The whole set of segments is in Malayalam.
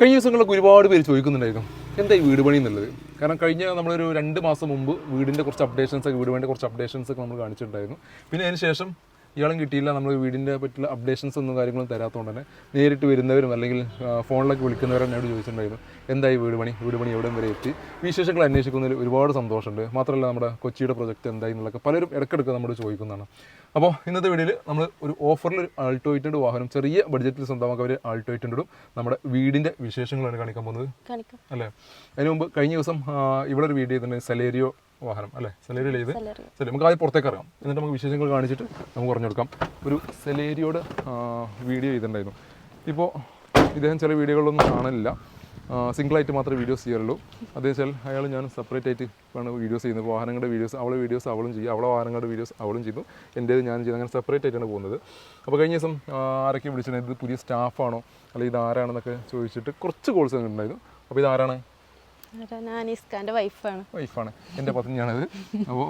കഴിഞ്ഞ ദിവസങ്ങളിലൊക്കെ ഒരുപാട് പേര് ചോദിക്കുന്നുണ്ടായിരുന്നു എന്താ ഈ വീട് പണി എന്നുള്ളത്? കാരണം കഴിഞ്ഞ നമ്മളൊരു രണ്ട് മാസം മുമ്പ് വീടിന്റെ കുറച്ച് അപ്ഡേഷൻസ് ഒക്കെ വീട് വേണ്ട കുറച്ച് അപ്ഡേഷൻസ് ഒക്കെ നമ്മൾ കാണിച്ചിട്ടുണ്ടായിരുന്നു. പിന്നെ അതിന് ശേഷം ഇയാളും കിട്ടിയില്ല. നമ്മൾ വീടിന്റെ പറ്റിയുള്ള അപ്ഡേഷൻസ് ഒന്നും കാര്യങ്ങളും തരാത്തതുകൊണ്ട് തന്നെ നേരിട്ട് വരുന്നവരും അല്ലെങ്കിൽ ഫോണിലൊക്കെ വിളിക്കുന്നവരും എന്നോട് ചോദിച്ചിട്ടുണ്ടായിരുന്നു എന്തായി വീട് പണി? വീട് പണി എവിടെയും വരെ എത്തി? വിശേഷങ്ങൾ അന്വേഷിക്കുന്നതിൽ ഒരുപാട് സന്തോഷമുണ്ട്. മാത്രമല്ല നമ്മുടെ കൊച്ചിയുടെ പ്രൊജക്റ്റ് എന്തായി എന്നുള്ളൊക്കെ പലരും ഇടയ്ക്കിടയ്ക്ക് നമ്മൾ ചോദിക്കുന്നതാണ്. അപ്പോൾ ഇന്നത്തെ വീഡിയോയിൽ നമ്മൾ ഒരു ഓഫറിൽ ഒരു ആൾട്ടോ വാഹനം ചെറിയ ബഡ്ജറ്റിൽ സ്വന്തമാക്കാൻ ഒരു ആൾട്ടോ എയ്റ്റഡും നമ്മുടെ വീടിന്റെ വിശേഷങ്ങളാണ് കാണിക്കാൻ പോകുന്നത്. അല്ലേ? അതിന് മുമ്പ് കഴിഞ്ഞ ദിവസം ഇവിടെ ഒരു വീഡിയോ തന്നെ സെലേരിയോ വാഹനം അല്ലേ? സെലേരി ചെയ്ത് സെലേരി നമുക്ക് ആദ്യം പുറത്തേക്ക് ഇറങ്ങാം. എന്നിട്ട് നമുക്ക് വിശേഷങ്ങൾ കാണിച്ചിട്ട് നമുക്ക് പറഞ്ഞു കൊടുക്കാം. ഒരു സെലേരിയോട് വീഡിയോ ചെയ്തിട്ടുണ്ടായിരുന്നു. ഇപ്പോൾ ഇദ്ദേഹം ചില വീഡിയോകളൊന്നും കാണലില്ല സിംഗിളായിട്ട് മാത്രമേ വീഡിയോസ് ചെയ്യാറുള്ളൂ. അതേ വെച്ചാൽ അയാൾ ഞാൻ സെപ്പറേറ്റ് ആയിട്ട് ആണ് വീഡിയോസ് ചെയ്യുന്നത്. വാഹനങ്ങളുടെ വീഡിയോസ് അവളെ വീഡിയോസ് അവളും ചെയ്യും. അവളെ വാഹനങ്ങളുടെ വീഡിയോസ് അവളും ചെയ്യുന്നു എന്റേത് ഞാൻ ചെയ്യുന്നത് അങ്ങനെ സെപ്പറേറ്റ് ആയിട്ടാണ് പോകുന്നത്. അപ്പോൾ കഴിഞ്ഞ ദിവസം ആരൊക്കെ വിളിച്ചിട്ടുണ്ട് ഇത് പുതിയ സ്റ്റാഫാണോ അല്ലെങ്കിൽ ഇത് ആരാണെന്നൊക്കെ ചോദിച്ചിട്ട് കുറച്ച് കോഴ്സ് ഉണ്ടായിരുന്നു അപ്പോൾ ഇത് വൈഫാണ്. എന്റെ പത്നിയാണത് അപ്പോൾ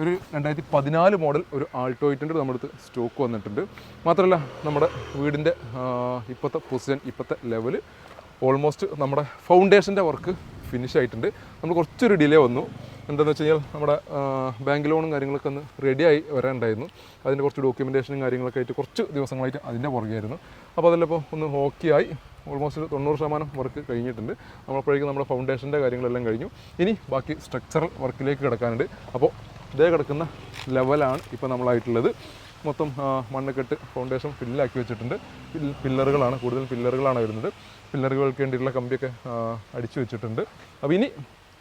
ഒരു രണ്ടായിരത്തി പതിനാല് മോഡൽ ഒരു ആൾട്ടോ ആയിട്ടുണ്ട് നമ്മുടെ അടുത്ത് സ്റ്റോക്ക് വന്നിട്ടുണ്ട്. മാത്രമല്ല നമ്മുടെ വീടിന്റെ ഇപ്പോഴത്തെ പൊസിഷൻ ഇപ്പോഴത്തെ ലെവൽ ഓൾമോസ്റ്റ് നമ്മുടെ ഫൗണ്ടേഷന്റെ വർക്ക് ഫിനിഷ് ആയിട്ടുണ്ട്. നമ്മൾ കുറച്ചൊരു ഡിലേ വന്നു. എന്താണെന്ന് വെച്ച് കഴിഞ്ഞാൽ നമ്മുടെ ബാങ്ക് ലോണും കാര്യങ്ങളൊക്കെ ഒന്ന് റെഡിയായി വരാനുണ്ടായിരുന്നു അതിന്റെ കുറച്ച് ഡോക്യുമെന്റേഷനും കാര്യങ്ങളൊക്കെ ആയിട്ട് കുറച്ച് ദിവസങ്ങളായിട്ട് അതിന്റെ പുറകെയായിരുന്നു. അപ്പോൾ അതെല്ലാം ഇപ്പോൾ ഒന്ന് ഓക്കെയായി ഓൾമോസ്റ്റ് തൊണ്ണൂറ് ശതമാനം വർക്ക് കഴിഞ്ഞിട്ടുണ്ട്. നമ്മളപ്പോഴേക്കും നമ്മുടെ ഫൗണ്ടേഷന്റെ കാര്യങ്ങളെല്ലാം കഴിഞ്ഞു. ഇനി ബാക്കി സ്ട്രക്ചറൽ വർക്കിലേക്ക് കിടക്കാനുണ്ട്. അപ്പോൾ ഇതേ കിടക്കുന്ന ലെവലാണ് ഇപ്പോൾ നമ്മളായിട്ടുള്ളത്. മൊത്തം ആ, മണ്ണുകെട്ട് ഫൗണ്ടേഷൻ ഫില്ലാക്കി വെച്ചിട്ടുണ്ട്. പില്ലറുകളാണ് കൂടുതൽ പില്ലറുകളാണ് വരുന്നത്. പില്ലറുകൾക്ക് വേണ്ടിയിട്ടുള്ള കമ്പിയൊക്കെ അടിച്ചു വെച്ചിട്ടുണ്ട്. അപ്പോൾ ഇനി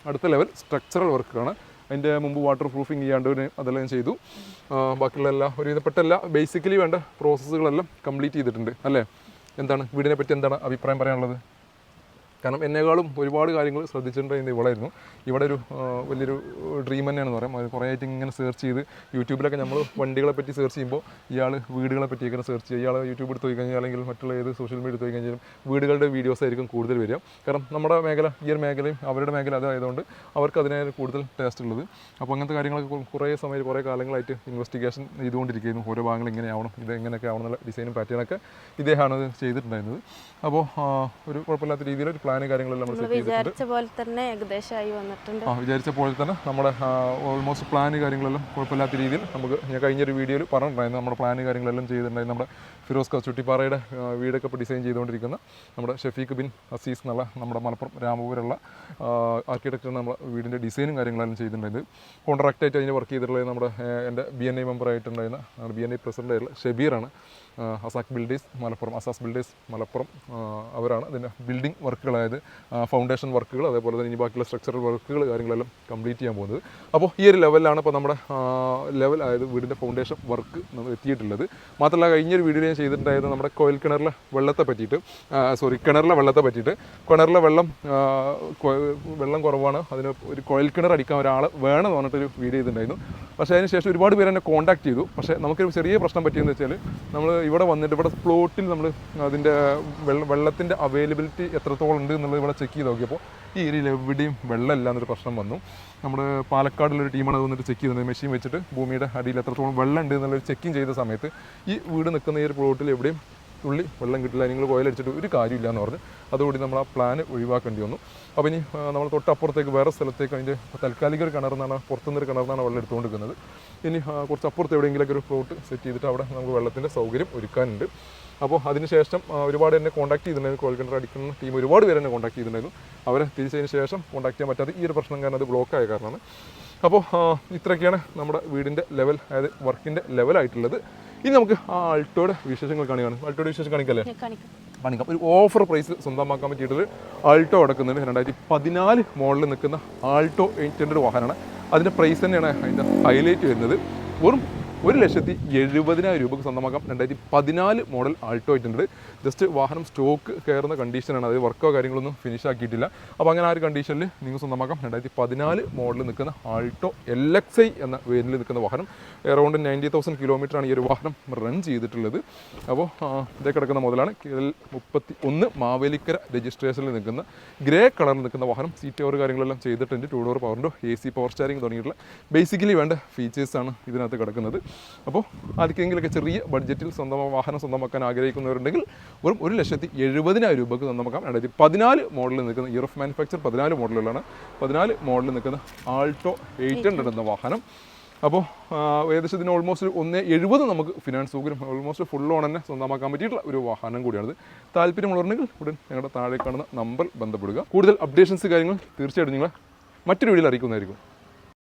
അടുത്ത ലെവൽ സ്ട്രക്ചറൽ വർക്കാണ്. അതിന്റെ മുമ്പ് വാട്ടർ പ്രൂഫിങ് ചെയ്യാണ്ട് അതെല്ലാം ചെയ്തു. ബാക്കിയുള്ള എല്ലാ ഒരുവിധപ്പെട്ട എല്ലാ ബേസിക്കലി വേണ്ട പ്രോസസ്സുകളെല്ലാം കംപ്ലീറ്റ് ചെയ്തിട്ടുണ്ട് അല്ലേ? എന്താണ്? വീടിനെ പറ്റി എന്താണ് അഭിപ്രായം പറയാനുള്ളത്? കാരണം എന്നെക്കാളും ഒരുപാട് കാര്യങ്ങൾ ശ്രദ്ധിച്ചിട്ടുണ്ടായിരുന്നത് ഇവളായിരുന്നു. ഇവിടെ ഒരു വലിയൊരു ഡ്രീം തന്നെയാണെന്ന് പറയാം. അത് കുറേ ആയിട്ട് ഇങ്ങനെ സെർച്ച് ചെയ്ത് യൂട്യൂബിലൊക്കെ നമ്മൾ വണ്ടികളെ പറ്റി സെർച്ച് ചെയ്യുമ്പോൾ ഇയാൾ വീടുകളെ പറ്റി പറ്റിയൊക്കെ സെർച്ച് ചെയ്യുക. ഇയാൾ യൂട്യൂബ് എടുത്ത് പോയി കഴിഞ്ഞാൽ അല്ലെങ്കിൽ മറ്റുള്ള ഏത് സോഷ്യൽ മീഡിയ എടുത്ത് പോയി കഴിഞ്ഞാലും വീടുകളുടെ വീഡിയോസ് ആയിരിക്കും കൂടുതൽ വരിക. കാരണം നമ്മുടെ മേഖല ഈ ഒരു മേഖലയും അവരുടെ മേഖല അതായതുകൊണ്ട് അവർക്ക് അതിനായി കൂടുതൽ ടേസ്റ്റ് ഉള്ളത്. അപ്പോൾ അങ്ങനത്തെ കാര്യങ്ങളൊക്കെ കുറേ സമയം കുറേ കാലങ്ങളായിട്ട് ഇൻവെസ്റ്റിഗേഷൻ ചെയ്തുകൊണ്ടിരിക്കുന്നു. ഓരോ ഭാഗങ്ങൾ ഇങ്ങനെ ആവണം ഇത് എങ്ങനെയൊക്കെ ആവണം എന്നുള്ള ഡിസൈനും പാറ്റേണൊക്കെ ഇദ്ദേഹമാണ് ചെയ്തിട്ടുണ്ടായിരുന്നത്. അപ്പോൾ ഒരു കുഴപ്പമില്ലാത്ത രീതിയിൽ ഒരു പ്ലാനും കാര്യങ്ങളെല്ലാം നമ്മൾ സെറ്റ് വിചാരിച്ച പോലെ തന്നെ ഏകദേശമായി വന്നിട്ടുണ്ട്. ആ വിചാരിച്ച പോലെ തന്നെ നമ്മുടെ ഓൾമോസ്റ്റ് പ്ലാന് കാര്യങ്ങളെല്ലാം കുഴപ്പമില്ലാത്ത രീതിയിൽ നമുക്ക് ഞാൻ കഴിഞ്ഞൊരു വീഡിയോയിൽ പറഞ്ഞിട്ടുണ്ടായിരുന്നു. നമ്മുടെ പ്ലാന് കാര്യങ്ങളെല്ലാം ചെയ്തിട്ടുണ്ടായിരുന്നു. നമ്മുടെ ഫിറോസ് കച്ചുട്ടിപ്പാറയുടെ വീടൊക്കെ ഇപ്പോൾ ഡിസൈൻ ചെയ്തുകൊണ്ടിരിക്കുന്ന നമ്മുടെ ഷെഫീഖ് ബിൻ അസീസ് എന്നുള്ള നമ്മുടെ മലപ്പുറം രാമപുരമുള്ള ആർക്കിടെക്റ്റാണ് നമ്മുടെ വീടിന്റെ ഡിസൈനും കാര്യങ്ങളെല്ലാം ചെയ്തിട്ടുണ്ടായിരുന്നു. കോൺട്രാക്റ്റായിട്ട് അതിന് വർക്ക് ചെയ്തിട്ടുള്ളത് നമ്മുടെ എന്റെ ബി എൻ ഐ മെമ്പറായിട്ടുണ്ടായിരുന്ന ബി എൻ ഐ പ്രസിഡന്റ് ആയിട്ടുള്ള ഷബീറാണ്. ആ, അസാക്ക് ബിൽഡേഴ്സ് മലപ്പുറം അസാസ് ബിൽഡേഴ്സ് മലപ്പുറം അവരാണ് ഇതിന്റെ ബിൽഡിംഗ് വർക്കുകൾ അതായത് ഫൗണ്ടേഷൻ വർക്കുകൾ അതേപോലെ തന്നെ ഇനി ബാക്കിയുള്ള സ്ട്രക്ചറൽ വർക്കുകൾ കാര്യങ്ങളെല്ലാം കംപ്ലീറ്റ് ചെയ്യാൻ പോകുന്നത്. അപ്പോൾ ഈ ഒരു ലെവലിലാണ് ഇപ്പോൾ നമ്മുടെ ലെവൽ അതായത് വീടിന്റെ ഫൗണ്ടേഷൻ വർക്ക് നമ്മൾ എത്തിയിട്ടുള്ളത്. മാത്രമല്ല കഴിഞ്ഞൊരു വീഡിയോ ഞാൻ ചെയ്തിട്ടുണ്ടായത് നമ്മുടെ കോയിൽ കിണറിലെ വെള്ളത്തെ പറ്റിയിട്ട് സോറി കിണറിലെ വെള്ളത്തെ പറ്റിയിട്ട്. കിണറിലെ വെള്ളം വെള്ളം കുറവാണ്. അതിന് ഒരു കോയിൽ കിണർ അടിക്കാൻ ഒരാൾ വേണമെന്ന് പറഞ്ഞിട്ടൊരു വീഡിയോ ചെയ്തിട്ടുണ്ടായിരുന്നു. പക്ഷേ അതിന് ശേഷം ഒരുപാട് പേര് എന്നെ കോൺടാക്ട് ചെയ്തു. പക്ഷേ നമുക്കൊരു ചെറിയ പ്രശ്നം പറ്റിയെന്ന് വെച്ചാൽ നമ്മൾ ഇവിടെ വന്നിട്ട് ഇവിടെ പ്ലോട്ടിൽ നമ്മൾ അതിന്റെ വെള്ള വെള്ളത്തിന്റെ അവൈലബിലിറ്റി എത്രത്തോളം ഉണ്ട് എന്നുള്ളത് ഇവിടെ ചെക്ക് ചെയ്ത് നോക്കിയപ്പോൾ ഈ ഏരിയയിൽ എവിടെയും വെള്ളമില്ല എന്നൊരു പ്രശ്നം വന്നു. നമ്മുടെ പാലക്കാടുള്ളൊരു ടീമാണ് അത് വന്നിട്ട് ചെക്ക് ചെയ്തത്. മെഷീൻ വെച്ചിട്ട് ഭൂമിയുടെ അടിയിൽ എത്രത്തോളം വെള്ളം ഉണ്ട് എന്നുള്ളൊരു ചെക്കിങ് ചെയ്ത സമയത്ത് ഈ വീട് നിൽക്കുന്ന ഈ ഒരു പ്ലോട്ടിൽ എവിടെയും തുള്ളി വെള്ളം കിട്ടില്ല നിങ്ങൾ കോയിലടിച്ചിട്ട് ഒരു കാര്യമില്ല എന്ന് പറഞ്ഞ് അതുകൂടി നമ്മൾ ആ പ്ലാൻ ഒഴിവാക്കേണ്ടി വന്നു. അപ്പോൾ ഇനി നമ്മൾ തൊട്ടപ്പുറത്തേക്ക് വേറെ സ്ഥലത്തേക്ക് അതിന്റെ താൽക്കാലിക ഒരു കിണർന്നാണ് പുറത്തുനിന്നൊരു കിണർന്നാണ് വെള്ളം എടുത്തുകൊണ്ടിരിക്കുന്നത്. ഇനി കുറച്ച് അപ്പുറത്ത് എവിടെയെങ്കിലൊക്കെ ഒരു പ്ലോട്ട് സെറ്റ് ചെയ്തിട്ട് അവിടെ നമുക്ക് വെള്ളത്തിന്റെ സൗകര്യം ഒരുക്കാനുണ്ട്. അപ്പോൾ അതിനുശേഷം ഒരുപാട് എന്നെ കോൺടാക്ട് ചെയ്തിട്ടുണ്ടായിരുന്നു. കോൾ കിണർ അടിക്കുന്ന ടീം ഒരുപാട് പേര് എന്നെ കോൺടാക്ട് ചെയ്തിട്ടുണ്ടായിരുന്നു. അവരെ തിരിച്ചതിന് ശേഷം കോൺടാക്ട് ചെയ്യാൻ പറ്റാതെ ഈ ഒരു പ്രശ്നം കാരണം അത് ബ്ലോക്ക് ആയ കാരണമാണ്. അപ്പോൾ ഇത്രയൊക്കെയാണ് നമ്മുടെ വീടിന്റെ ലെവൽ അതായത് വർക്കിന്റെ ലെവലായിട്ടുള്ളത് ഇനി നമുക്ക് ആ ആൾട്ടോയുടെ വിശേഷങ്ങൾ കാണിക്കാണ്. ആൾട്ടോയുടെ വിശേഷം കാണിക്കല്ലേ? കാണിക്കാം. ഒരു ഓഫർ പ്രൈസ് സ്വന്തമാക്കാൻ പറ്റിയിട്ടൊരു ആൾട്ടോ അടക്കുന്നുണ്ട് രണ്ടായിരത്തി പതിനാല് മോഡലിൽ നിൽക്കുന്ന ആൾട്ടോ എയ്റ്റ് ഹൺഡ്രഡ് വാഹനമാണ്. അതിന്റെ പ്രൈസ് തന്നെയാണ് അതിന്റെ ഹൈലൈറ്റ് വരുന്നത്. വെറും ഒരു ലക്ഷത്തി എഴുപതിനായിരം രൂപക്ക് സ്വന്തമാക്കാം. രണ്ടായിരത്തി പതിനാല് മോഡൽ ആൾട്ടോ ആയിട്ടുണ്ട്. ജസ്റ്റ് വാഹനം സ്റ്റോക്ക് കയറുന്ന കണ്ടീഷനാണ് അതായത് വർക്കോ കാര്യങ്ങളൊന്നും ഫിനിഷ് ആക്കിയിട്ടില്ല. അപ്പോൾ അങ്ങനെ ആ ഒരു കണ്ടീഷനിൽ നിങ്ങൾ സ്വന്തമാക്കാം. രണ്ടായിരത്തി പതിനാല് മോഡലിൽ നിൽക്കുന്ന ആൾട്ടോ എൽ എക്സ് ഐ എന്ന വേരിൽ നിൽക്കുന്ന വാഹനം. എറൗണ്ട് നയന്റി തൗസൻഡ് കിലോമീറ്ററാണ് ഈ ഒരു വാഹനം റൺ ചെയ്തിട്ടുള്ളത്. അപ്പോൾ ഇതേ കിടക്കുന്ന മുതലാണ് കേരള മുപ്പത്തി ഒന്ന് മാവേലിക്കര രജിസ്ട്രേഷനിൽ നിൽക്കുന്ന ഗ്രേ കളറിൽ നിൽക്കുന്ന വാഹനം. സീറ്റ് ഓവർ കാര്യങ്ങളെല്ലാം ചെയ്തിട്ടുണ്ട്. ടൂ ഡോർ പവറിന്റെ എ സി പവർ സ്റ്റാരിങ് തുടങ്ങിയിട്ടുള്ള ബേസിക്കലി വേണ്ട ഫീച്ചേഴ്സാണ് ഇതിനകത്ത് കിടക്കുന്നത്. അപ്പോൾ ആർക്കെങ്കിലൊക്കെ ചെറിയ ബഡ്ജറ്റിൽ സ്വന്തം വാഹനം സ്വന്തമാക്കാൻ ആഗ്രഹിക്കുന്നവരുണ്ടെങ്കിൽ വെറും ഒരു ലക്ഷത്തി എഴുപതിനായിരം രൂപയ്ക്ക് സ്വന്തമാക്കാം. രണ്ടായിരത്തി പതിനാല് മോഡലിൽ നിൽക്കുന്ന ഇയർ ഓഫ് മാനുഫാക്ചർ പതിനാല് മോഡലുകളാണ് പതിനാല് മോഡലിൽ നിൽക്കുന്ന ആൾട്ടോ എയ്റ്റ് ഹൺഡ്രഡ് എന്ന വാഹനം. അപ്പോൾ ഏകദേശം ഇതിന് ഓൾമോസ്റ്റ് ഒന്ന് എഴുപത് നമുക്ക് ഫിനാൻസ് സൗകര്യം ഓൾമോസ്റ്റ് ഫുൾ ഓൺ തന്നെ സ്വന്തമാക്കാൻ പറ്റിയിട്ടുള്ള ഒരു വാഹനം കൂടിയാണിത്. താല്പര്യമുള്ളവരുണ്ടെങ്കിൽ ഉടൻ ഞങ്ങളുടെ താഴെ കാണുന്ന നമ്പർ ബന്ധപ്പെടുക. കൂടുതൽ അപ്ഡേഷൻസ് കാര്യങ്ങൾ തീർച്ചയായിട്ടും നിങ്ങളെ മറ്റൊരു വീഡിയോയിൽ അറിയിക്കുന്നതായിരിക്കും.